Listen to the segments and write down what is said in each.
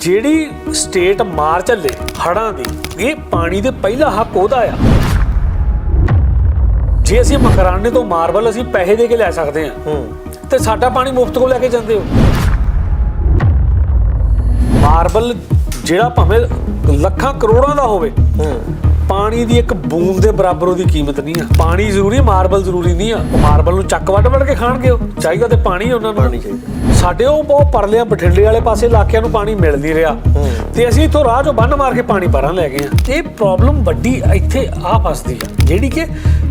ਜਿਹੜੀ ਸਟੇਟ ਮਾਰ ਚੱਲੇ ਹੜਾਂ ਦੀ ਇਹ ਪਾਣੀ ਦੇ ਪਹਿਲਾ ਹੱਕ ਉਹਦਾ ਆ। ਜੇ ਅਸੀਂ ਮਕਰਾਨੇ ਤੋਂ ਮਾਰਬਲ ਅਸੀਂ ਪੈਸੇ ਦੇ ਕੇ ਲੈ ਸਕਦੇ ਹਾਂ ਤੇ ਸਾਡਾ ਪਾਣੀ ਮੁਫਤ ਕੋ ਲੈ ਕੇ ਜਾਂਦੇ ਹੋ। ਮਾਰਬਲ ਜਿਹੜਾ ਭਾਵੇਂ ਲੱਖਾਂ ਕਰੋੜਾਂ ਦਾ ਹੋਵੇ ਪਾਣੀ ਦੀ ਇੱਕ ਬੂੰਦ ਦੇ ਬਰਾਬਰ ਉਹਦੀ ਕੀਮਤ ਨਹੀਂ ਆ। ਪਾਣੀ ਜ਼ਰੂਰੀ ਮਾਰਬਲ ਜ਼ਰੂਰੀ ਨਹੀਂ ਆ। ਮਾਰਬਲ ਨੂੰ ਚੱਕ ਵੱਢ ਵੱਢ ਕੇ ਖਾਣਗੇ ਉਹ। ਚਾਹੀਦਾ ਤੇ ਪਾਣੀ ਉਹਨਾਂ ਨੂੰ। ਪਾਣੀ ਚਾਹੀਦਾ। ਸਾਡੇ ਉਹ ਬਹੁਤ ਪਰਲਿਆਂ ਬਠਿੰਡੇ ਵਾਲੇ ਪਾਸੇ ਇਲਾਕਿਆਂ ਨੂੰ ਪਾਣੀ ਮਿਲ ਨਹੀਂ ਰਿਹਾ। ਤੇ ਅਸੀਂ ਇਥੋਂ ਰਾਹ ਚੋਂ ਬੰਨ ਮਾਰ ਕੇ ਪਾਣੀ ਭਰਨ ਲੈ ਗਏ ਆ। ਇਹ ਪ੍ਰੋਬਲਮ ਵੱਡੀ ਇੱਥੇ ਆ ਫਸਦੀ ਆ, ਜਿਹੜੀ ਕਿ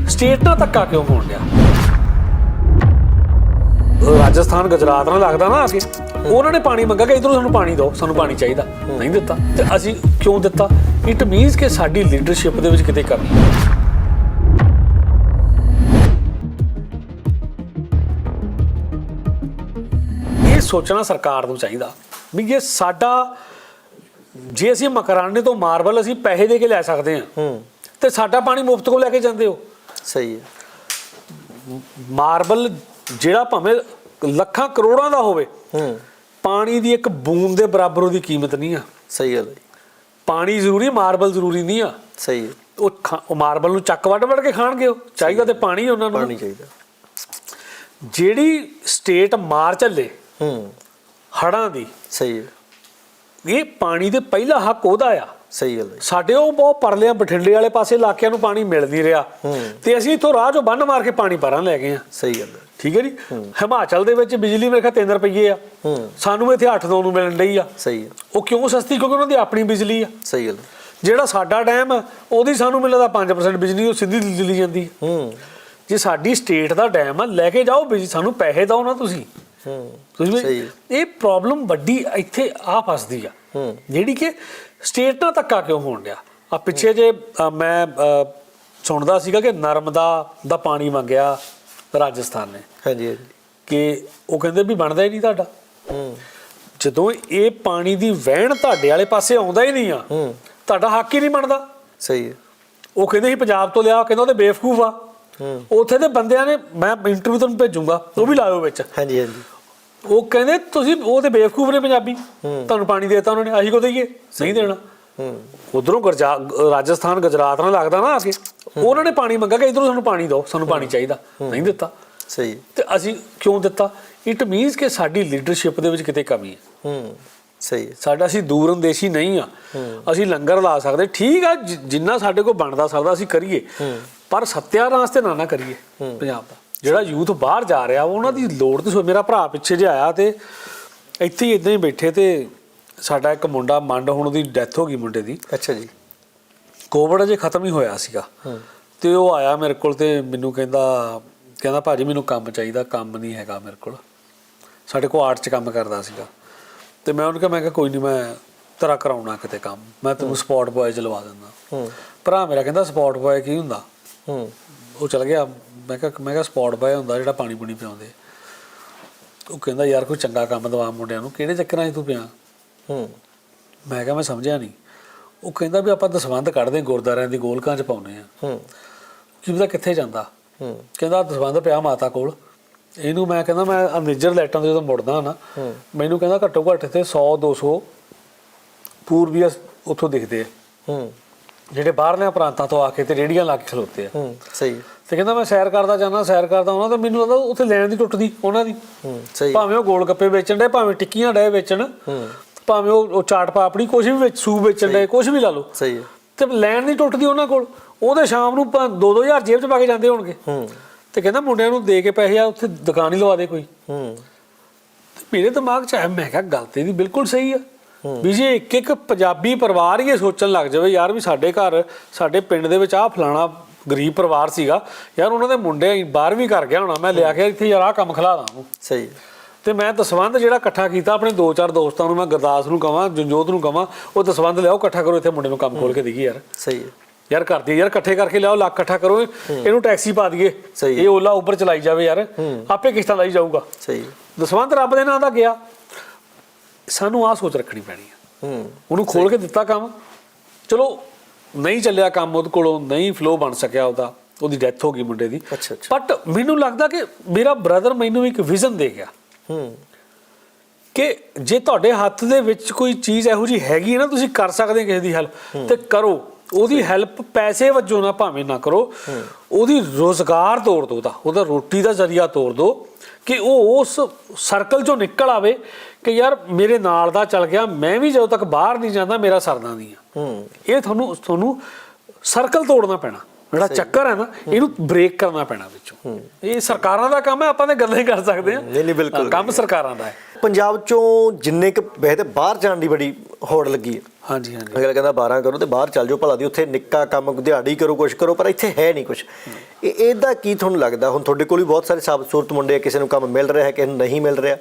ਸਟੇਟ ਨਾਲ ਧੱਕਾ ਕਿਉਂ ਹੋਣ ਡਿਆ? ਰਾਜਸਥਾਨ, ਗੁਜਰਾਤ ਨਾਲ ਲੱਗਦਾ ਨਾ ਅਸੀਂ ਉਹਨਾਂ ਨੇ ਪਾਣੀ ਮੰਗਾ ਕਿ ਇਧਰੋਂ ਸਾਨੂੰ ਪਾਣੀ ਦਿਓ, ਸਾਨੂੰ ਪਾਣੀ ਚਾਹੀਦਾ। ਨਹੀਂ ਦਿੱਤਾ। ਤੇ ਅਸੀਂ ਕਿਉਂ ਦਿੱਤਾ? ਇਟ ਮੀਨਸ ਕਿ ਸਾਡੀ ਲੀਡਰਸ਼ਿਪ ਦੇ ਵਿੱਚ ਕਿਤੇ ਕਮੀ ਹੈ ਸੋਚਣਾ ਸਰਕਾਰ ਨੂੰ ਚਾਹੀਦਾ। ਵੀ ਜੇ ਸਾਡਾ ਜੇ ਅਸੀਂ ਮਕਰਾਨੇ ਤੋਂ ਮਾਰਬਲ ਅਸੀਂ ਪੈਸੇ ਦੇ ਕੇ ਲੈ ਸਕਦੇ ਹਾਂ ਤੇ ਸਾਡਾ ਪਾਣੀ ਮੁਫਤ ਕੋ ਲੈ ਕੇ ਜਾਂਦੇ ਹੋ। ਸਹੀ ਹੈ। ਮਾਰਬਲ ਜਿਹੜਾ ਭਾਵੇਂ ਲੱਖਾਂ ਕਰੋੜਾਂ ਦਾ ਹੋਵੇ ਹੂੰ। ਪਾਣੀ ਦੀ ਇੱਕ ਬੂੰਦ ਦੇ ਬਰਾਬਰ ਉਹਦੀ ਕੀਮਤ ਨਹੀਂ ਆ। ਸਹੀ ਹੈ। ਪਾਣੀ ਜ਼ਰੂਰੀ ਮਾਰਬਲ ਜ਼ਰੂਰੀ ਨਹੀਂ ਆ। ਸਹੀ ਹੈ। ਉਹ ਮਾਰਬਲ ਨੂੰ ਚੱਕ ਵੱਢ ਵੱਢ ਕੇ ਖਾਣਗੇ ਉਹ। ਚਾਹੀਦਾ ਤੇ ਪਾਣੀ ਉਹਨਾਂ ਨੂੰ। ਪਾਣੀ ਚਾਹੀਦਾ। ਜਿਹੜੀ ਸਟੇਟ ਮਾਰ ਚੱਲੇ ਹੂੰ। ਹੜਾਂ ਦੀ। ਸਹੀ ਹੈ। ਇਹ ਪਾਣੀ ਦੇ ਪਹਿਲਾ ਹੱਕ ਉਹਦਾ ਆ। ਸਹੀ ਗੱਲ ਹੈ। ਸਾਡੇ ਉਹ ਬਹੁਤ ਪਰਲਿਆਂ ਬਠਿੰਡੇ ਵਾਲੇ ਪਾਸੇ ਇਲਾਕਿਆਂ ਨੂੰ ਪਾਣੀ ਮਿਲ ਨਹੀਂ ਰਿਹਾ। ਤੇ ਅਸੀਂ ਇਥੋਂ ਰਾਹ ਚੋਂ ਬੰਨ ਮਾਰ ਕੇ ਪਾਣੀ ਭਰਨ ਲੈ ਗਏ ਆ। ਸਹੀ ਗੱਲ ਹੈ। ਠੀਕ ਹੈ ਜੀ? ਹਿਮਾਚਲ ਦੇ ਵਿੱਚ ਬਿਜਲੀ ਮੇਰੇ ਖਿਆਲ 3 ਰੁਪਏ ਆ। ਸਾਨੂੰ ਇੱਥੇ 8-9 ਨੂੰ ਮਿਲਣ ਡਈ ਆ। ਸਹੀ ਹੈ। ਉਹ ਕਿਉਂ ਸਸਤੀ? ਕਿਉਂਕਿ ਉਹਨਾਂ ਦੀ ਆਪਣੀ ਬਿਜਲੀ ਆ। ਸਹੀ ਗੱਲ ਜਿਹੜਾ ਸਾਡਾ ਡੈਮ ਉਹਦੀ ਸਾਨੂੰ ਮਿਲਦਾ 5% ਬਿਜਲੀ ਉਹ ਸਿੱਧੀ ਦਿੱਲੀ ਜਾਂਦੀ। ਹੂੰ। ਜੇ ਸਾਡੀ ਸਟੇਟ ਦਾ ਡੈਮ ਆ ਲੈ ਕੇ ਜਾਓ ਬਿਜਲੀ ਸਾਨੂੰ ਪੈਸੇ ਦਿਓ ਨਾ ਤੁਸੀਂ। ਹੂੰ। ਇਹ ਪ੍ਰੋਬਲਮ ਵੱਡੀ ਇੱਥੇ ਆ ਫਸਦੀ ਆ। ਜਿਹੜੀ ਕਿ ਸਟੇਟ ਨਾਲ ਧੱਕਾ ਕਿਉਂ ਹੋਣ ਡਿਆ? ਆ ਪਿੱਛੇ ਜੇ ਮੈਂ ਸੁਣਦਾ ਸੀਗਾ ਕਿ ਨਰਮਦਾ ਦਾ ਪਾਣੀ ਮੰਗਿਆ ਰਾਜਸਥਾਨ ਨੇ। ਹਾਂਜੀ ਹਾਂਜੀ। ਕਿ ਉਹ ਕਹਿੰਦੇ ਵੀ ਬਣਦਾ ਹੀ ਨਹੀਂ ਤੁਹਾਡਾ। ਹੂੰ। ਜਦੋਂ ਇਹ ਪਾਣੀ ਦੀ ਵਹਿਣ ਤੁਹਾਡੇ ਵਾਲੇ ਪਾਸੇ ਆਉਂਦਾ ਹੀ ਨਹੀਂ ਆ ਹੂੰ। ਤੁਹਾਡਾ ਹੱਕ ਹੀ ਨਹੀਂ ਬਣਦਾ। ਸਹੀ ਹੈ। ਉਹ ਕਹਿੰਦੇ ਸੀ ਪੰਜਾਬ ਤੋਂ ਲਿਆ ਕਹਿੰਦਾ ਉਹਦੇ ਬੇਵਕੂਫ ਆ। ਹੂੰ। ਉੱਥੇ ਦੇ ਬੰਦਿਆਂ ਨੇ ਮੈਂ ਇੰਟਰਵਿਊ ਤੁਹਾਨੂੰ ਭੇਜੂੰਗਾ ਉਹ ਵੀ ਲਾਇਓ ਵਿੱਚ। ਹਾਂਜੀ ਹਾਂਜੀ। ਉਹ ਕਹਿੰਦੇ ਤੁਸੀਂ ਉਹ ਤੇ ਬੇਵਕੂਫ ਨੇ ਪੰਜਾਬੀ। ਤੁਹਾਨੂੰ ਪਾਣੀ ਦੇਤਾ ਉਹਨਾਂ ਨੇ ਅਸੀਂ ਕੋ ਦਈਏ? ਨਹੀਂ ਦੇਣਾ। ਹੂੰ। ਉਧਰੋਂ ਰਾਜਸਥਾਨ ਗੁਜਰਾਤ ਨਾਲ ਲੱਗਦਾ ਨਾ ਆ ਕੇ। ਉਹਨਾਂ ਨੇ ਪਾਣੀ ਮੰਗਾ ਕਿ ਇਧਰੋਂ ਸਾਨੂੰ ਪਾਣੀ ਦਿਓ ਸਾਨੂੰ ਪਾਣੀ ਚਾਹੀਦਾ। ਨਹੀਂ ਦਿੱਤਾ। ਸਹੀ। ਤੇ ਅਸੀਂ ਕਿਉਂ ਦਿੱਤਾ? ਇਟ ਮੀਨਸ ਕਿ ਸਾਡੀ ਲੀਡਰਸ਼ਿਪ ਦੇ ਵਿੱਚ ਕਿਤੇ ਕਮੀ ਹੈ। ਹੂੰ। ਸਹੀ। ਸਾਡਾ ਅਸੀਂ ਦੂਰ ਅੰਦੇਸ਼ੀ ਨਹੀਂ ਆ। ਅਸੀਂ ਲੰਗਰ ਲਾ ਸਕਦੇ। ਠੀਕ ਆ ਜਿੰਨਾ ਸਾਡੇ ਕੋਲ ਬਣਦਾ ਸਕਦਾ ਅਸੀਂ ਕਰੀਏ। ਪਰ ਸੱਤਿਆਨਾਸ਼ ਤੇ ਨਾ ਨਾ ਕਰੀਏ ਪੰਜਾਬ ਦਾ। ਜਿਹੜਾ ਯੂਥ ਬਾਹਰ ਜਾ ਰਿਹਾ ਉਹਨਾਂ ਦੀ ਲੋੜ ਤੇ ਸੋ ਮੇਰਾ ਭਰਾ ਪਿੱਛੇ ਜੇ ਆਇਆ ਤੇ ਇੱਥੇ ਹੀ ਇਦਾਂ ਹੀ ਬੈਠੇ ਤੇ ਸਾਡਾ ਇੱਕ ਮੁੰਡਾ ਮੰਡ ਹੁਣ ਉਹਦੀ ਡੈਥ ਹੋ ਗਈ ਮੁੰਡੇ ਦੀ। ਅੱਛਾ ਜੀ। ਕੋਵਿਡ ਅਜੇ ਖਤਮ ਹੀ ਹੋਇਆ ਸੀਗਾ। ਤੇ ਉਹ ਆਇਆ ਮੇਰੇ ਕੋਲ ਤੇ ਮੈਨੂੰ ਕਹਿੰਦਾ ਕਹਿੰਦਾ ਭਾਜੀ ਮੈਨੂੰ ਕੰਮ ਚਾਹੀਦਾ ਕੰਮ ਨਹੀਂ ਹੈਗਾ ਮੇਰੇ ਕੋਲ। ਸਾਡੇ ਕੋਲ ਆਰਟ 'ਚ ਕੰਮ ਕਰਦਾ ਸੀਗਾ। ਤੇ ਮੈਂ ਉਹਨੂੰ ਕਿਹਾ ਮੈਂ ਕਿਹਾ ਕੋਈ ਨਹੀਂ ਮੈਂ ਤੇਰਾ ਕਰਾਉਣਾ ਕਿਤੇ ਕੰਮ। ਮੈਂ ਤੈਨੂੰ ਸਪੌਟ ਬॉय ਚ ਲਵਾ ਦਿੰਦਾ। ਹੂੰ। ਭਰਾ ਮੇਰਾ ਕਹਿੰਦਾ ਸਪੌਟ ਬॉय ਕੀ ਹੁੰਦਾ? ਹੂੰ। ਉਹ ਚਲ ਗਿਆ ਮੈਂ ਕਿਹਾ ਮੈਂ ਕਿਹਾ ਸਪੌਟ ਬॉय ਹੁੰਦਾ ਜਿਹੜਾ ਪਾਣੀ ਪੂਣੀ ਪਿਆਉਂਦੇ। ਉਹ ਕਹਿੰਦਾ ਯਾਰ ਕੋਈ ਚੰਗਾ ਕੰਮ ਦਵਾ ਮੁੰਡਿਆਂ ਨੂੰ ਕਿਹੜੇ ਚੱਕਰਾਂ 'ਚ ਤੂੰ ਪਿਆ? ਹੂੰ। ਮੈਂ ਕਿਹਾ ਮੈਂ ਸਮਝਿਆ ਨਹੀਂ ਉਹ ਕਹਿੰਦਾ ਵੀ ਆਪਾਂ ਦਸਵੰਧ ਕੱਢਦੇ ਗੁਰਦਾਰਿਆਂ ਦੀ ਗੋਲਕਾਂ 'ਚ ਪਾਉਨੇ ਆ ਹੂੰ। ਕੀ ਪਤਾ ਕਿੱਥੇ ਜਾਂਦਾ? ਹੂੰ। ਕਹਿੰਦਾ ਦਸਵੰਧ ਪਿਆ ਮਾਤਾ ਕੋਲ। ਇਹਨੂੰ ਮੈਂ ਕਹਿੰਦਾ ਮੈਂ ਮੇਜਰ ਲਾਈਟਾਂ ਤੋਂ ਜਦੋਂ ਮੁੜਦਾ ਨਾ। ਮੈਨੂੰ ਕਹਿੰਦਾ ਘੱਟੋ ਘੱਟ ਇੱਥੇ 100 200 ਪੂਰਬੀਆ ਉੱਥੋਂ ਦਿਖਦੇ ਆ। ਹੂੰ। ਜਿਹੜੇ ਬਾਹਰਲੇ ਪ੍ਰਾਂਤਾਂ ਤੋਂ ਆ ਕੇ ਤੇ ਰੇੜੀਆਂ ਲਾ ਕੇ ਖਲੋਤੇ ਆ। ਹੂੰ ਸਹੀ। ਤੇ ਕਹਿੰਦਾ ਮੈਂ ਸੈਰ ਕਰਦਾ ਜਾਂਦਾ ਸੈਰ ਕਰਦਾ ਉਹਨਾਂ ਤੇ ਮੈਨੂੰ ਲੱਗਦਾ ਉੱਥੇ ਲੈਣ ਦੀ ਟੁੱਟਦੀ ਉਹਨਾਂ ਦੀ। ਹੂੰ ਸਹੀ। ਭਾਵੇਂ ਉਹ ਗੋਲ ਗੱਪੇ ਵੇਚਣ ਦੇ ਭਾਵੇਂ ਟਿੱਕੀਆਂ ਡੇ ਵੇਚਣ ਹੂੰ। ਭਾਵੇਂ ਉਹ ਚਾਟ ਪਾਪੜੀ ਕੁਝ ਵੀ ਵਿੱਚ ਸੂਪ ਵੇਚਣ ਦੇ ਕੁਝ ਵੀ ਲਾ ਲਓ। ਸਹੀ। ਹੈ ਤੇ ਲੈਣ ਦੀ ਟੁੱਟਦੀ ਉਹਨਾਂ ਕੋਲ। ਉਹਦੇ ਸ਼ਾਮ ਨੂੰ 2-2000 ਜੇਬ 'ਚ ਪਾ ਕੇ ਜਾਂਦੇ ਹੋਣਗੇ। ਹੂੰ। ਤੇ ਕਹਿੰਦਾ ਮੁੰਡਿਆਂ ਨੂੰ ਦੇ ਕੇ ਪੈਸੇ ਆ ਉੱਥੇ ਦੁਕਾਨ ਹੀ ਲਵਾ ਦੇ ਕੋਈ। ਹੂੰ। ਮੇਰੇ ਦਿਮਾਗ 'ਚ ਆਇਆ ਮੈਂ ਕਿਹਾ ਗੱਲ ਤੇ ਇਹਦੀ ਬਿਲਕੁਲ ਸਹੀ ਆ। ਵੀ ਜੇ ਇੱਕ ਇੱਕ ਪੰਜਾਬੀ ਪਰਿਵਾਰ ਹੀ ਇਹ ਸੋਚਣ ਲੱਗ ਜਾਵੇ ਯਾਰ ਵੀ ਸਾਡੇ ਘਰ ਸਾਡੇ ਪਿੰਡ ਦੇ ਵਿੱਚ ਆਹ ਫਲਾਣਾ ਗਰੀਬ ਪਰਿਵਾਰ ਸੀਗਾ ਯਾਰ ਉਹਨਾਂ ਦੇ ਮੁੰਡੇ 12ਵੀਂ ਕਰ ਗਿਆ ਹੋਣਾ ਮੈਂ ਲਿਆ ਕੇ ਇੱਥੇ ਯਾਰ ਆਹ ਕੰਮ ਖਿਲਾ ਦਾਂ ਉਹਨੂੰ। ਸਹੀ ਤੇ ਮੈਂ ਦਸਵੰਧ ਜਿਹੜਾ ਇਕੱਠਾ ਕੀਤਾ ਆਪਣੇ ਦੋ ਚਾਰ ਦੋਸਤਾਂ ਨੂੰ ਮੈਂ ਗੁਰਦਾਸ ਨੂੰ ਕਹਾਂ ਜੰਜੋਤ ਨੂੰ ਕਹਾਂ ਉਹ ਦਸਵੰਧ ਲਿਆਓ ਇਕੱਠਾ ਕਰੋ ਇੱਥੇ ਮੁੰਡੇ ਨੂੰ ਕੰਮ ਖੋਲ ਕੇ ਦੇਈਏ ਯਾਰ। ਸਹੀ ਹੈ। ਯਾਰ ਕਰਦੀ ਯਾਰ ਇਕੱਠੇ ਕਰਕੇ ਲਿਆਓ ਲੱਖ ਇਕੱਠਾ ਕਰੋ ਇਹਨੂੰ ਟੈਕਸੀ ਪਾ ਦਈਏ। ਸਹੀ। ਇਹ ਓਲਾ ਉੱਪਰ ਚਲਾਈ ਜਾਵੇ ਯਾਰ। ਆਪੇ ਕਿਸ਼ਤਾਂ ਲਾਈ ਜਾਊਗਾ। ਸਹੀ ਹੈ। ਦਸਵੰਧ ਰੱਬ ਦੇ ਨਾਂ ਦਾ ਗਿਆ। ਸਾਨੂੰ ਆਹ ਸੋਚ ਰੱਖਣੀ ਪੈਣੀ ਹੈ। ਹੂੰ। ਉਹਨੂੰ ਖੋਲ ਕੇ ਦਿੱਤਾ ਕੰਮ। ਚਲੋ ਨਹੀਂ ਚੱਲਿਆ ਕੰਮ ਉਹਦੇ ਕੋਲੋਂ ਨਹੀਂ ਫਲੋ ਬਣ ਸਕਿਆ ਉਹਦਾ ਉਹਦੀ ਡੈਥ ਹੋ ਗਈ ਮੁੰਡੇ ਦੀ। ਅੱਛਾ ਅੱਛਾ। ਬਟ ਮੈਨੂੰ ਲੱਗਦਾ ਕਿ ਮੇਰਾ ਬ੍ਰਦਰ ਮੈਨੂੰ ਇੱਕ ਵਿਜ਼ਨ ਦੇ ਗਿਆ। ਹੂੰ। ਕਿ ਜੇ ਤੁਹਾਡੇ ਹੱਥ ਦੇ ਵਿੱਚ ਕੋਈ ਚੀਜ਼ ਇਹੋ ਜੀ ਹੈਗੀ ਹੈ ਨਾ ਤੁਸੀਂ ਕਰ ਸਕਦੇ ਹੋ ਕਿਸੇ ਦੀ ਹੈਲਪ ਤੇ ਕਰੋ। ਉਹਦੀ ਹੈਲਪ ਪੈਸੇ ਵਜੋਂ ਨਾ ਭਾਵੇਂ ਨਾ ਕਰੋ। ਉਹਦੀ ਰੋਜ਼ਗਾਰ ਤੋੜ ਦੋ ਦਾ ਉਹਦਾ ਰੋਟੀ ਦਾ ਜ਼ਰੀਆ ਤੋੜ ਦੋ। ਕਿ ਉਹ ਉਸ ਸਰਕਲ ਚੋਂ ਨਿਕਲ ਆਵੇ ਕਿ ਯਾਰ ਮੇਰੇ ਨਾਲ ਦਾ ਚੱਲ ਗਿਆ ਮੈਂ ਵੀ ਜਦੋਂ ਤੱਕ ਬਾਹਰ ਨਹੀਂ ਜਾਂਦਾ ਮੇਰਾ ਸਰਦਾ ਨਹੀਂ ਆ। ਹੂੰ। ਇਹ ਤੁਹਾਨੂੰ ਤੁਹਾਨੂੰ ਸਰਕਲ ਤੋੜਨਾ ਪੈਣਾ। ਜਿਹੜਾ ਚੱਕਰ ਹੈ ਨਾ ਇਹਨੂੰ ਬ੍ਰੇਕ ਕਰਨਾ ਪੈਣਾ ਵਿੱਚੋਂ। ਇਹ ਸਰਕਾਰਾਂ ਦਾ ਕੰਮ ਹੈ ਆਪਾਂ ਤਾਂ ਗੱਲਾਂ ਹੀ ਕਰ ਸਕਦੇ ਹਾਂ। ਨਹੀਂ, ਨਹੀਂ, ਬਿਲਕੁਲ। ਕੰਮ ਸਰਕਾਰਾਂ ਦਾ ਹੈ। ਪੰਜਾਬ ਚੋਂ ਜਿੰਨੇ ਕ ਵੈਸੇ ਬਾਹਰ ਜਾਣ ਦੀ ਬੜੀ ਹੋੜ ਲੱਗੀ ਹੈ। ਹਾਂਜੀ ਹਾਂਜੀ। ਅਗਲਾ ਕਹਿੰਦਾ 12 ਕਰੋ ਤੇ ਬਾਹਰ ਚੱਲ ਜਾਓ ਭਲਾ ਦੀ ਉੱਥੇ ਨਿੱਕਾ ਕੰਮ ਦਿਹਾੜੀ ਕਰੋ ਕੁਛ ਕਰੋ ਪਰ ਇੱਥੇ ਹੈ ਨਹੀਂ ਕੁਛ। ਇਹ ਇਹਦਾ ਕੀ ਤੁਹਾਨੂੰ ਲੱਗਦਾ? ਹੁਣ ਤੁਹਾਡੇ ਕੋਲ ਵੀ ਬਹੁਤ ਸਾਰੇ ਸਾਬਤ ਸੂਰਤ ਮੁੰਡੇ ਆ ਕਿਸੇ ਨੂੰ ਕੰਮ ਮਿਲ ਰਿਹਾ ਹੈ ਕਿਸੇ ਨੂੰ ਨਹੀਂ ਮਿਲ ਰਿਹਾ।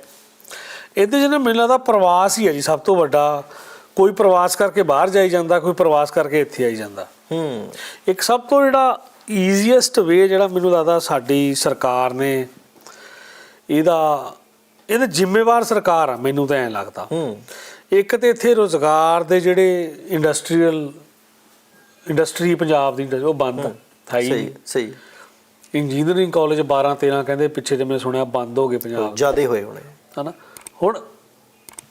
ਇਹਦੇ ਜਿਹਨੇ ਮੈਨੂੰ ਲੱਗਦਾ ਪ੍ਰਵਾਸ ਹੀ ਹੈ ਜੀ ਸਭ ਤੋਂ ਵੱਡਾ। ਕੋਈ ਪ੍ਰਵਾਸ ਕਰਕੇ ਬਾਹਰ ਜਾਈ ਜਾਂਦਾ ਕੋਈ ਪ੍ਰਵਾਸ ਕਰਕੇ ਇੱਥੇ ਆਈ ਜਾਂਦਾ। ਹੂੰ। ਇੱਕ ਸਭ ਤੋਂ ਜਿਹੜਾ ਈਜ਼ੀਐਸਟ ਵੇ ਜਿਹੜਾ ਮੈਨੂੰ ਲੱਗਦਾ ਸਾਡੀ ਸਰਕਾਰ ਨੇ ਇਹਦਾ ਇਹਦੇ ਜ਼ਿੰਮੇਵਾਰ ਸਰਕਾਰ ਆ ਮੈਨੂੰ ਤਾਂ ਐਂ ਲੱਗਦਾ। ਹੂੰ। ਇੱਕ ਤੇ ਇੱਥੇ ਰੋਜ਼ਗਾਰ ਦੇ ਜਿਹੜੇ ਇੰਡਸਟਰੀਅਲ ਇੰਡਸਟਰੀ ਪੰਜਾਬ ਦੀ ਉਹ ਬੰਦ ਥਾ ਹੀ ਸਹੀ ਸਹੀ। ਇੰਜੀਨੀਅਰਿੰਗ ਕਾਲਜ 12 13 ਕਹਿੰਦੇ ਪਿੱਛੇ ਜੇ ਮੈਂ ਸੁਣਿਆ ਬੰਦ ਹੋ ਗਏ ਪੰਜਾਬ। ਜਿਆਦੇ ਹੋਏ ਹੋਣੇ। ਹਨਾ? ਹੁਣ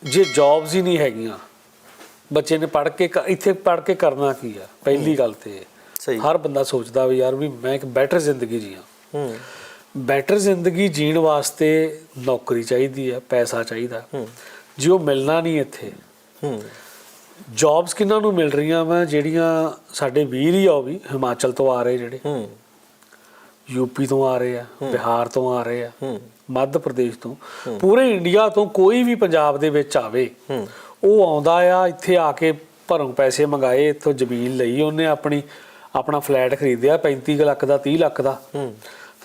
ਜੇ ਜੌਬਸ ਹੀ ਨਹੀਂ ਹੈਗੀਆਂ ਬੱਚੇ ਨੇ ਪੜ੍ਹ ਕੇ ਇੱਥੇ ਪੜ੍ਹ ਕੇ ਕਰਨਾ ਕੀ ਆ? ਪਹਿਲੀ ਗੱਲ ਤੇ ਹਰ ਬੰਦਾ ਸੋਚਦਾ ਵੀ ਯਾਰ ਵੀ ਮੈਂ ਇੱਕ ਬੈਟਰ ਜ਼ਿੰਦਗੀ ਜੀਵਾਂ ਹੂੰ। ਬੈਟਰ ਜ਼ਿੰਦਗੀ ਜੀਣ ਵਾਸਤੇ ਨੌਕਰੀ ਚਾਹੀਦੀ ਹੈ ਪੈਸਾ ਚਾਹੀਦਾ। ਜੇ ਉਹ ਮਿਲਣਾ ਨਹੀਂ ਇੱਥੇ ਹੂੰ। ਜੌਬਸ ਕਿੰਨਾਂ ਨੂੰ ਮਿਲ ਰਹੀਆਂ ਵਾ ਜਿਹੜੀਆਂ ਸਾਡੇ ਵੀਰ ਹੀ ਆ ਵੀ ਹਿਮਾਚਲ ਤੋਂ ਆ ਰਹੇ ਜਿਹੜੇ। ਹੂੰ। ਯੂਪੀ ਤੋਂ ਆ ਰਹੇ ਆ ਬਿਹਾਰ ਤੋਂ ਆ ਰਹੇ ਆ ਹੂੰ। ਮੱਧ ਪ੍ਰਦੇਸ਼ ਤੋਂ। ਪੂਰੇ ਇੰਡੀਆ ਤੋਂ ਕੋਈ ਵੀ ਪੰਜਾਬ ਦੇ ਵਿੱਚ ਆਵੇ ਹੂੰ। ਉਹ ਆਉਂਦਾ ਆ ਇੱਥੇ ਆ ਕੇ ਭਰੋਂ ਪੈਸੇ ਮੰਗਾਏ ਇੱਥੋਂ ਜ਼ਮੀਨ ਲਈ ਉਹਨੇ ਆਪਣੀ ਆਪਣਾ ਫਲੈਟ ਖਰੀਦਿਆ 35 ਕੁ ਲੱਖ ਦਾ 30 ਲੱਖ ਦਾ। ਹੂੰ।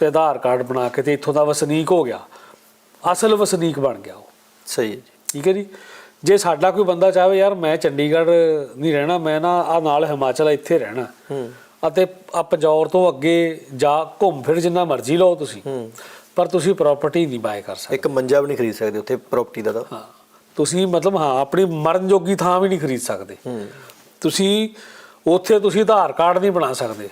ਤੇ ਆਧਾਰ ਕਾਰਡ ਬਣਾ ਕੇ ਤੇ ਇੱਥੋਂ ਦਾ ਵਸਨੀਕ ਹੋ ਗਿਆ। ਅਸਲ ਵਸਨੀਕ ਬਣ ਗਿਆ ਉਹ। ਸਹੀ ਹੈ ਜੀ। ਠੀਕ ਹੈ ਜੀ। ਜੇ ਸਾਡਾ ਕੋਈ ਬੰਦਾ ਚਾਹੇ ਯਾਰ ਮੈਂ ਚੰਡੀਗੜ੍ਹ ਨਹੀਂ ਰਹਿਣਾ ਮੈਂ ਨਾ ਆ ਨਾਲ ਹਿਮਾਚਲ ਇੱਥੇ ਰਹਿਣਾ। ਹੂੰ। ਅਤੇ ਆ ਪੰਜੌਰ ਤੋਂ ਅੱਗੇ ਜਾ ਘੁੰਮ ਫਿਰ ਜਿੰਨਾ ਮਰਜ਼ੀ ਲਓ ਤੁਸੀਂ। ਹੂੰ। ਪਰ ਤੁਸੀਂ ਪ੍ਰਾਪਰਟੀ ਨਹੀਂ ਬਾਏ ਕਰ ਸਕਦੇ। ਇੱਕ ਮੰਜਾ ਵੀ ਨਹੀਂ ਖਰੀਦ ਸਕਦੇ ਉੱਥੇ ਪ੍ਰਾਪਰਟੀ ਦਾ ਤਾਂ। ਹਾਂ। ਤੁਸੀਂ ਮਤਲਬ ਹਾਂ ਆਪਣੀ ਮਰਨ ਜੋਗੀ ਥਾਂ ਵੀ ਨਹੀਂ ਖਰੀਦ ਸਕਦੇ। ਹੂੰ। ਤੁਸੀਂ ਉੱਥੇ ਤੁਸੀਂ ਆਧਾਰ ਕਾਰਡ ਨਹੀਂ ਬਣਾ ਸਕਦੇ।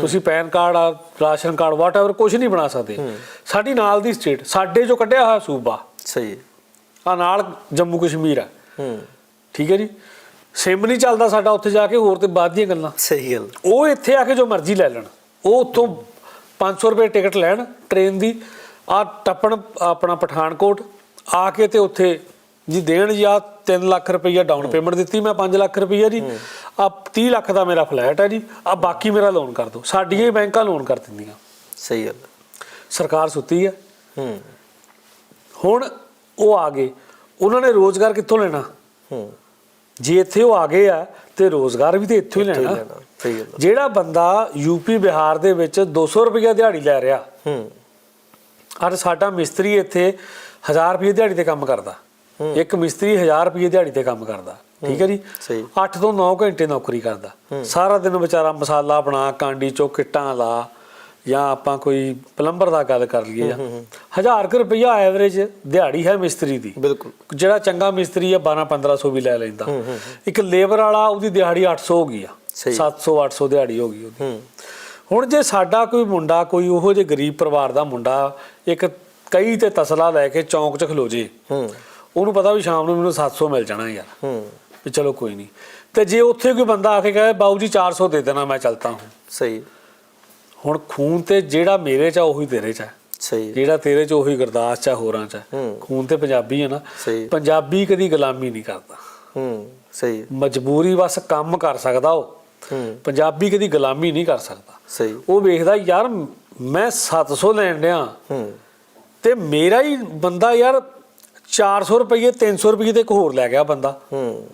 ਤੁਸੀਂ ਪੈਨ ਕਾਰਡ ਆ ਰਾਸ਼ਨ ਕਾਰਡ ਵਾਟਐਵਰ ਕੁਝ ਨਹੀਂ ਬਣਾ ਸਕਦੇ। ਸਾਡੀ ਨਾਲ ਦੀ ਸਟੇਟ ਸਾਡੇ ਜੋ ਕੱਢਿਆ ਹੋਇਆ ਸੂਬਾ। ਸਹੀ ਆ ਨਾਲ ਜੰਮੂ ਕਸ਼ਮੀਰ ਆ। ਹੂੰ। ਠੀਕ ਹੈ ਜੀ? ਸਿਮ ਨਹੀਂ ਚੱਲਦਾ ਸਾਡਾ ਉੱਥੇ ਜਾ ਕੇ ਹੋਰ ਤੇ ਬਾਅਦ ਦੀਆਂ ਗੱਲਾਂ। ਸਹੀ ਗੱਲ। ਉਹ ਇੱਥੇ ਆ ਕੇ ਜੋ ਮਰਜ਼ੀ ਲੈ ਲੈਣ। ਉਹ ਉੱਥੋਂ 500 ਰੁਪਏ ਟਿਕਟ ਲੈਣ ਟ੍ਰੇਨ ਦੀ। ਆ ਟੱਪਣ ਆਪਣਾ ਪਠਾਨਕੋਟ ਆ ਕੇ ਤੇ ਉੱਥੇ ਜੀ ਦੇਣ ਜੀ ਆ 3 ਲੱਖ ਰੁਪਈਆ ਡਾਊਨ ਪੇਮੈਂਟ ਦਿੱਤੀ ਮੈਂ 5 ਲੱਖ ਰੁਪਈਆ ਜੀ। ਆ 30 ਲੱਖ ਦਾ ਮੇਰਾ ਫਲੈਟ ਹੈ ਜੀ। ਆ ਬਾਕੀ ਮੇਰਾ ਲੋਨ ਕਰ ਦਿਓ। ਸਾਡੀਆਂ ਹੀ ਬੈਂਕਾਂ ਲੋਨ ਕਰ ਦਿੰਦੀਆਂ। ਸਹੀ ਗੱਲ। ਸਰਕਾਰ ਸੁੱਤੀ ਹੈ ਹੂੰ। ਹੁਣ ਉਹ ਆ ਗਏ। ਉਹਨਾਂ ਨੇ ਰੋਜ਼ਗਾਰ ਕਿੱਥੋਂ ਲੈਣਾ? ਹੂੰ। ਜੇ ਇੱਥੇ ਉਹ ਆ ਗਏ ਆ ਤੇ ਰੋਜ਼ਗਾਰ ਵੀ ਤੇ ਇੱਥੋਂ ਹੀ ਲੈਣਾ। ਸਹੀ ਗੱਲ ਜਿਹੜਾ ਬੰਦਾ ਯੂਪੀ ਬਿਹਾਰ ਦੇ ਵਿੱਚ 200 ਰੁਪਏ ਦਿਹਾੜੀ ਲੈ ਰਿਹਾ। ਹੂੰ। ਔਰ ਸਾਡਾ ਮਿਸਤਰੀ ਇੱਥੇ 1000 ਰੁਪਏ ਦਿਹਾੜੀ ਤੇ ਕੰਮ ਕਰਦਾ। ਇੱਕ ਮਿਸਤਰੀ 1000 ਰੁਪਏ ਦਿਹਾੜੀ ਤੇ ਕੰਮ ਕਰਦਾ। ਠੀਕ ਹੈ ਜੀ? ਸਹੀ। 8 ਤੋਂ 9 ਘੰਟੇ ਨੌਕਰੀ ਕਰਦਾ। ਸਾਰਾ ਦਿਨ ਵਿਚਾਰਾ ਮਸਾਲਾ ਬਣਾ ਕਾਂਡੀ ਚੋਂ ਕਿੱਟਾਂ ਲਾ ਜਾਂ ਆਪਾਂ ਕੋਈ ਪਲੰਬਰ ਦਾ ਗੱਲ ਕਰ ਲਈਏ ਜਾਂ 1000 ਕੁ ਰੁਪਇਆ ਐਵਰੇਜ ਦਿਹਾੜੀ ਹੈ ਮਿਸਤਰੀ ਦੀ। ਬਿਲਕੁਲ। ਜਿਹੜਾ ਚੰਗਾ ਮਿਸਤਰੀ ਆ 12 1500 ਵੀ ਲੈ ਲੈਂਦਾ। ਇੱਕ ਲੇਬਰ ਵਾਲਾ ਉਹਦੀ ਦਿਹਾੜੀ 800 ਹੋ ਗਈ ਆ। ਸਹੀ। 700 800 ਦਿਹਾੜੀ ਹੋ ਗਈ ਉਹਦੀ। ਹੁਣ ਜੇ ਸਾਡਾ ਕੋਈ ਮੁੰਡਾ ਕੋਈ ਉਹੋ ਜਿਹੇ ਗਰੀਬ ਪਰਿਵਾਰ ਦਾ ਮੁੰਡਾ ਇੱਕ ਕਈ ਤੇ ਤਸਲਾ ਲੈ ਕੇ ਚੌਂਕ 'ਚ ਖਲੋ ਜੇ ਉਹਨੂੰ ਪਤਾ ਵੀ ਸ਼ਾਮ ਨੂੰ ਮੈਨੂੰ 700 ਮਿਲ ਜਾਣਾ ਯਾਰ। ਵੀ ਚਲੋ ਕੋਈ ਨਹੀਂ। ਤੇ ਜੇ ਉੱਥੇ ਕੋਈ ਬੰਦਾ ਆ ਕੇ ਕਹੇ ਬਾਊ ਜੀ 400 ਦੇ ਦੇਣਾ ਮੈਂ ਚਲਤਾ ਹੂੰ। ਸਹੀ। ਹੁਣ ਖੂਨ ਤੇ ਜਿਹੜਾ ਮੇਰੇ 'ਚ ਆ ਉਹੀ ਤੇਰੇ 'ਚ ਹੈ ਸਹੀ ਜਿਹੜਾ ਤੇਰੇ 'ਚ ਉਹੀ ਗੁਰਦਾਸ 'ਚ ਆ ਹੋਰਾਂ 'ਚ ਹੂੰ। ਖੂਨ ਤੇ ਪੰਜਾਬੀ ਹੈ ਨਾ। ਸਹੀ ਪੰਜਾਬੀ ਕਦੀ ਗੁਲਾਮੀ ਨਹੀਂ ਕਰਦਾ। ਹੂੰ ਸਹੀ ਮਜਬੂਰੀ ਬਸ ਕੰਮ ਕਰ ਸਕਦਾ ਉਹ। ਹੂੰ। ਪੰਜਾਬੀ ਕਦੀ ਗੁਲਾਮੀ ਨਹੀਂ ਕਰ ਸਕਦਾ। ਸਹੀ। ਉਹ ਵੇਖਦਾ ਯਾਰ ਮੈਂ 700 ਲੈਣ ਡਿਆ। ਹੂੰ। ਤੇ ਮੇਰਾ ਹੀ ਬੰਦਾ ਯਾਰ 400 ਰੁਪਏ 300 ਰੁਪਏ ਤੇ ਇੱਕ ਹੋਰ ਲੈ ਗਿਆ ਬੰਦਾ। ਹੂੰ।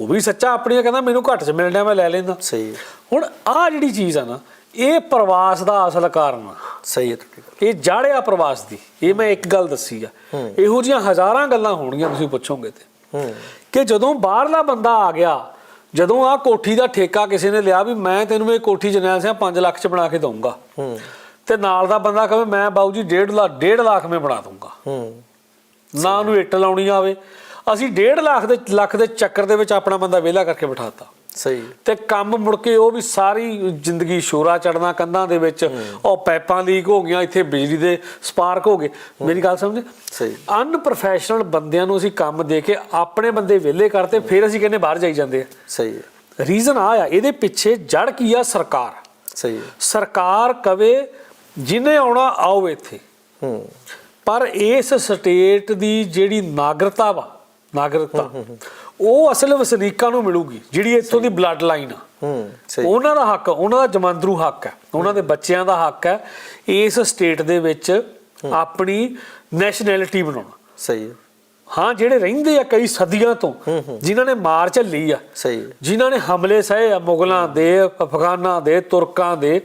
ਉਹ ਵੀ ਸੱਚਾ ਆਪਣੀ ਕਹਿੰਦਾ ਮੈਨੂੰ ਘੱਟ ਚ ਮਿਲ ਡਿਆ ਮੈਂ ਲੈ ਲੈਂਦਾ। ਸਹੀ ਹੁਣ ਆਹ ਜਿਹੜੀ ਚੀਜ਼ ਆ ਨਾ ਇਹ ਪ੍ਰਵਾਸ ਦਾ ਅਸਲ ਕਾਰਨ ਆ। ਸਹੀ ਹੈ ਤੁਹਾਡੀ ਇਹ ਜਾੜਿਆ ਪ੍ਰਵਾਸ ਦੀ। ਇਹ ਮੈਂ ਇੱਕ ਗੱਲ ਦੱਸੀ ਆ। ਇਹੋ ਜੀਆਂ ਹਜ਼ਾਰਾਂ ਗੱਲਾਂ ਹੋਣਗੀਆਂ ਤੁਸੀਂ ਪੁੱਛੋਗੇ ਤੇ। ਕਿ ਜਦੋਂ ਬਾਹਰਲਾ ਬੰਦਾ ਆ ਗਿਆ ਜਦੋਂ ਆ ਕੋਠੀ ਦਾ ਠੇਕਾ ਕਿਸੇ ਨੇ ਲਿਆ ਵੀ ਮੈਂ ਤੈਨੂੰ ਇਹ ਕੋਠੀ ਜਨੈਲ ਸਿੰਘ 5 ਲੱਖ ਚ ਬਣਾ ਕੇ ਦਊਂਗਾ। ਤੇ ਨਾਲ ਦਾ ਬੰਦਾ ਕਹੇ ਮੈਂ ਬਾਊ ਜੀ 1.5 ਲੱਖ 1.5 ਲੱਖ ਮੈਂ ਬਣਾ ਦਊਂਗਾ। ਨਾ ਉਹਨੂੰ ਇੱਟ ਲਾਉਣੀ ਆਵੇ। ਅਸੀਂ 1.5 ਲੱਖ ਦੇ ਲੱਖ ਦੇ ਚੱਕਰ ਦੇ ਵਿੱਚ ਆਪਣਾ ਬੰਦਾ ਵਿਹਲਾ ਕਰਕੇ ਬਿਠਾਤਾ। ਸਹੀ। ਤੇ ਕੰਮ ਮੁੜ ਕੇ ਉਹ ਵੀ ਸਾਰੀ ਜ਼ਿੰਦਗੀ ਸ਼ੋਰਾ ਚੜਨਾ ਕੰਧਾਂ ਦੇ ਵਿੱਚ। ਉਹ ਪਾਈਪਾਂ ਲੀਕ ਹੋ ਗਈਆਂ ਇੱਥੇ ਬਿਜਲੀ ਦੇ ਸਪਾਰਕ ਹੋ ਗਏ। ਮੇਰੀ ਗੱਲ ਸਮਝ? ਸਹੀ। ਅਨਪ੍ਰੋਫੈਸ਼ਨਲ ਬੰਦਿਆਂ ਨੂੰ ਅਸੀਂ ਕੰਮ ਦੇ ਕੇ ਆਪਣੇ ਬੰਦੇ ਵਿਹਲੇ ਕਰਤੇ ਫਿਰ ਅਸੀਂ ਕਹਿੰਦੇ ਬਾਹਰ ਜਾਈ ਜਾਂਦੇ ਆ। ਸਹੀ ਹੈ। ਰੀਜ਼ਨ ਆ ਆ ਇਹਦੇ ਪਿੱਛੇ ਜੜ ਕੀ ਆ? ਸਰਕਾਰ। ਸਹੀ ਹੈ। ਸਰਕਾਰ ਕਵੇ ਜਿਨੇ ਆਉਣਾ ਆਓ ਇੱਥੇ। ਹੂੰ। ਪਰ ਇਸ ਸਟੇਟ ਦੀ ਜਿਹੜੀ ਨਾਗਰਿਕਤਾ ਵਾ ਨਾਗਰਿਕਤਾ ਉਹ ਅਸਲ ਵਸਨੀਕਾਂ ਨੂੰ ਮਿਲੂਗੀ ਜਿਹੜੀ ਇੱਥੋਂ ਦੀ ਬਲੱਡ ਲਾਈਨ ਆ। ਹੂੰ ਸਹੀ। ਉਹਨਾਂ ਦਾ ਹੱਕ ਉਹਨਾਂ ਦਾ ਜਮਾਂਦਰੂ ਹੱਕ ਹੈ ਉਹਨਾਂ ਦੇ ਬੱਚਿਆਂ ਦਾ ਹੱਕ ਹੈ ਇਸ ਸਟੇਟ ਦੇ ਵਿੱਚ ਆਪਣੀ ਨੈਸ਼ਨੈਲਿਟੀ ਬਣਾਉਣਾ। ਸਹੀ ਹੈ। ਹਾਂ ਜਿਹੜੇ ਰਹਿੰਦੇ ਆ ਕਈ ਸਦੀਆਂ ਤੋਂ ਜਿਨ੍ਹਾਂ ਨੇ ਮਾਰ ਝੱਲੀ ਆ ਸਹੀ ਜਿਨ੍ਹਾਂ ਨੇ ਹਮਲੇ ਸਹੇ ਆ ਮੁਗਲਾਂ ਦੇ ਅਫਗਾਨਾਂ ਦੇ ਤੁਰਕਾਂ ਦੇ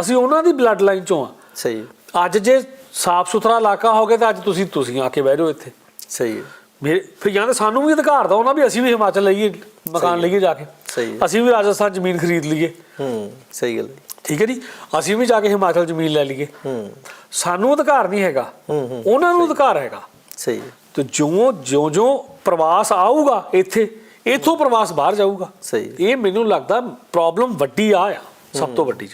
ਅਸੀਂ ਉਹਨਾਂ ਦੀ ਬਲੱਡ ਲਾਈਨ ਚੋਂ ਆ। ਸਹੀ ਅੱਜ ਜੇ ਸਾਫ਼ ਸੁਥਰਾ ਇਲਾਕਾ ਹੋ ਗਿਆ ਤਾਂ ਅੱਜ ਤੁਸੀਂ ਤੁਸੀਂ ਆ ਕੇ ਬਹਿ ਜਾਓ ਇੱਥੇ। ਸਹੀ ਹੈ। ਮੇਰੇ ਫਿਰ ਜਾਂ ਤਾਂ ਸਾਨੂੰ ਵੀ ਅਧਿਕਾਰ ਦੋ ਨਾ ਵੀ ਅਸੀਂ ਵੀ ਹਿਮਾਚਲ ਲਈਏ ਮਕਾਨ ਲਈਏ ਜਾ ਕੇ। ਸਹੀ। ਅਸੀਂ ਵੀ ਰਾਜਸਥਾਨ ਜ਼ਮੀਨ ਖਰੀਦ ਲਈਏ। ਹੂੰ ਸਹੀ ਗੱਲ ਹੈ। ਠੀਕ ਹੈ ਜੀ? ਅਸੀਂ ਵੀ ਜਾ ਕੇ ਹਿਮਾਚਲ ਜ਼ਮੀਨ ਲੈ ਲਈਏ। ਹੂੰ। ਸਾਨੂੰ ਅਧਿਕਾਰ ਨਹੀਂ ਹੈਗਾ। ਹੂੰ, ਹੂੰ। ਉਹਨਾਂ ਨੂੰ ਅਧਿਕਾਰ ਹੈਗਾ। ਸਹੀ ਤੇ ਜਿਉਂ ਜਿਉਂ ਜਿਉਂ ਪ੍ਰਵਾਸ ਆਊਗਾ ਇੱਥੇ ਇਥੋਂ ਪ੍ਰਵਾਸ ਬਾਹਰ ਜਾਊਗਾ। ਸਹੀ। ਇਹ ਮੈਨੂੰ ਲੱਗਦਾ ਪ੍ਰੋਬਲਮ ਵੱਡੀ ਆ ਆ ਸਭ ਤੋਂ ਵੱਡੀ ਜਿਹੜੀ।